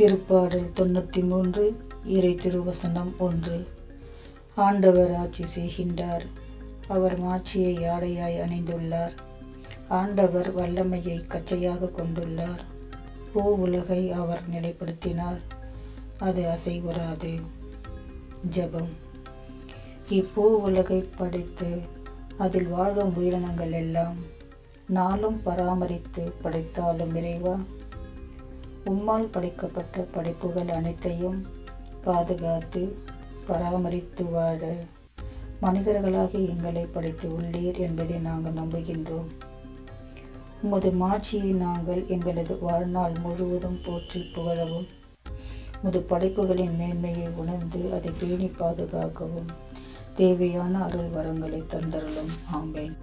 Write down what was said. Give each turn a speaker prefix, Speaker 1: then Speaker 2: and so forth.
Speaker 1: திருப்பாடல் தொண்ணூற்றி மூன்று இறை திருவசனம் ஒன்று. ஆண்டவர் ஆட்சி செய்கின்றார். அவர் மாட்சியை ஆடையாய் அணிந்துள்ளார். ஆண்டவர் வல்லமையை கச்சையாக கொண்டுள்ளார். பூ உலகை அவர் நிலைப்படுத்தினார். அது அசைவுறாது. ஜெபம். இப்பூ உலகை படைத்து அதில் வாழும் உயிரினங்கள் எல்லாம் நாளும் பராமரித்து படைத்தாலும் இறைவா உம்மால் படைக்கப்பட்ட படைப்புகள் அனைத்தையும் பாதுகாத்து பராமரித்து வாழ. மனிதர்களாக எங்களை படைத்து உள்ளீர் என்பதை நாங்கள் நம்புகின்றோம். உமது மாட்சியை நாங்கள் எங்களது வாழ்நாள் முழுவதும் போற்றி புகழவும். உமது படைப்புகளின் மேன்மையை உணர்ந்து அதை பேணி பாதுகாக்கவும். தேவையான அருள் வரங்களை தந்தருளும். ஆம்பேன்